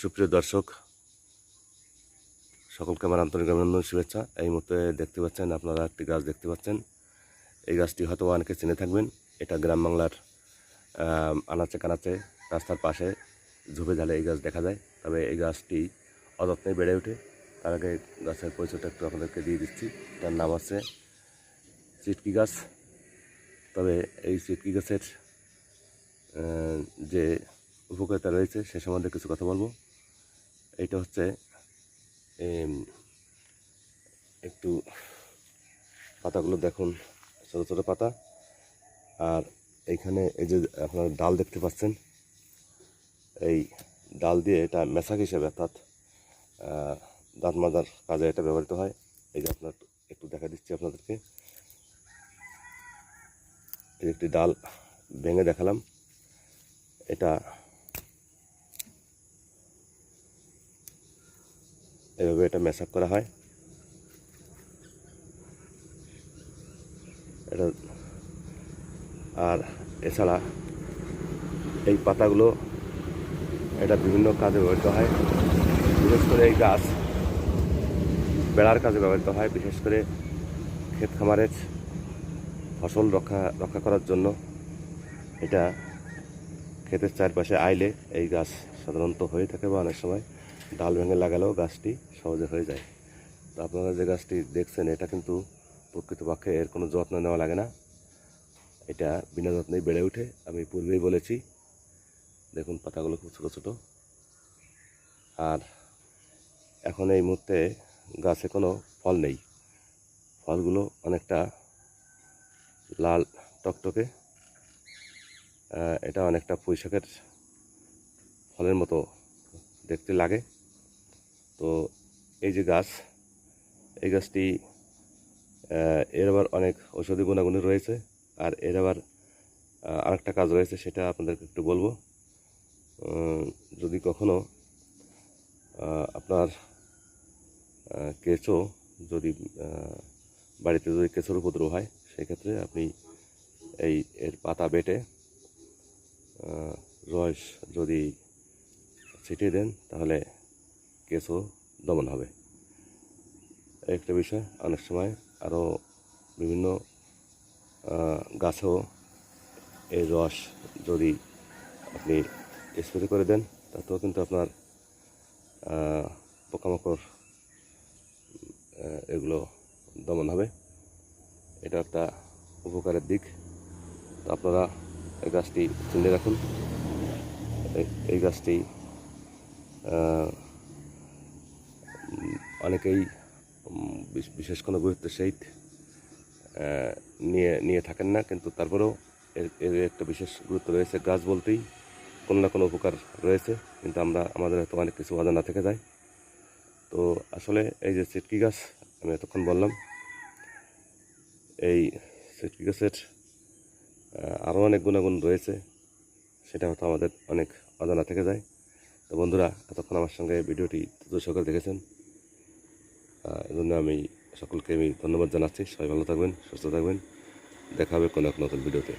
সুপ্রিয় দর্শক, সকলকে আমার আন্তরিক অভিনন্দন, শুভেচ্ছা। এই মুহূর্তে দেখতে পাচ্ছেন, আপনারা একটি গাছ দেখতে পাচ্ছেন। এই গাছটি হয়তো অনেকে চিনে থাকবেন। এটা গ্রাম বাংলার আনাচে কানাচে রাস্তার পাশে ঝুপে ঝালে এই গাছ দেখা যায়। তবে এই গাছটি অযত্নে বেড়ে ওঠে। তার আগে গাছের পরিচয়টা একটু আপনাদেরকে দিয়ে দিচ্ছি। তার নাম হচ্ছে চিটকি গাছ। তবে এই চিটকি গাছের যে উপকারিতা রয়েছে, সে সম্বন্ধে কিছু কথা বলব। এইটা হচ্ছে একটু পাতাগুলো দেখুন, ছোটো ছোটো পাতা। আর এইখানে এই যে আপনার ডাল দেখতে পাচ্ছেন, এই ডাল দিয়ে এটা মেশাক হিসেবে অর্থাৎ দাঁত মাজার কাজে এটা ব্যবহৃত হয়। এই যে আপনার একটু দেখা দিচ্ছি আপনাদেরকে। একটি ডাল ভেঙে দেখালাম। এটা এভাবে এটা মেশআপ করা হয়। এটা আর এছাড়া এই পাতাগুলো এটা বিভিন্ন কাজে ব্যবহৃত হয়। বিশেষ করে এই গাছ বেড়ার কাজে ব্যবহৃত হয়, বিশেষ করে ক্ষেত খামারের ফসল রক্ষা রক্ষা করার জন্য। এটা ক্ষেতের চারপাশে আইলে এই গাছ সাধারণত হয়ে থাকে বা অনেক সময়। ডাল ভেঙে লাগালেও গাছটি সহজে হয়ে যায়। তো আপনারা যে গাছটি দেখছেন, এটা কিন্তু প্রকৃতপক্ষে এর কোনো যত্ন নেওয়া লাগে না। এটা বিনা যত্নেই বেড়ে ওঠে। আমি পূর্বেই বলেছি, দেখুন পাতাগুলো খুব ছোটো ছোটো। আর এখন এই মুহূর্তে গাছে কোনো ফল নেই। ফলগুলো অনেকটা লাল টকটকে। এটা অনেকটা পুঁইশাকের ফলের মতো দেখতে লাগে। তো এই যে গাছ, এই গাছটি এর আবার অনেক ঔষধি গুণাগুণ রয়েছে। আর এর আবার আরেকটা কাজ রয়েছে, সেটা আপনাদেরকে একটু বলব। যদি কখনো আপনার কেঁচো যদি বাড়িতে যদি কেঁচোর উপদ্রব হয়, সেক্ষেত্রে আপনি এই এর পাতা বেটে রস যদি ছিটিয়ে দেন, তাহলে কেঁচো দমন হবে। একটা বিষয়, অনেক সময় আরও বিভিন্ন গাছেও এই রস যদি আপনি স্প্রে করে দেন, তাতেও কিন্তু আপনার পোকামাকড় এগুলো দমন হবে। এটা একটা উপকারের দিক। তো আপনারা এই গাছটি চিনে রাখুন। এই- গাছটি অনেকেই বিশ- বিশেষ কোনো গুরুত্বের সহিত নিয়ে নিয়ে থাকেন না। কিন্তু তারপরেও এর একটা বিশেষ গুরুত্ব রয়েছে। গাছ বলতেই কোনো না কোনো উপকার রয়েছে। কিন্তু আমরা, আমাদের হয়তো অনেক কিছু অজানা থেকে যায়। তো আসলে এই যে চিটকি গাছ, আমি এতক্ষণ বললাম, এই চিটকি গাছের আরও অনেক গুণাগুণ রয়েছে। সেটা হয়তো আমাদের অনেক অজানা থেকে যায়। তো বন্ধুরা, এতক্ষণ আমার সঙ্গে ভিডিওটি দর্শকরা দেখেছেন। এজন্য আমি সকলকে আমি ধন্যবাদ জানাচ্ছি। সবাই ভালো থাকবেন, সুস্থ থাকবেন। দেখা হবে কোনো এক নতুন ভিডিওতে।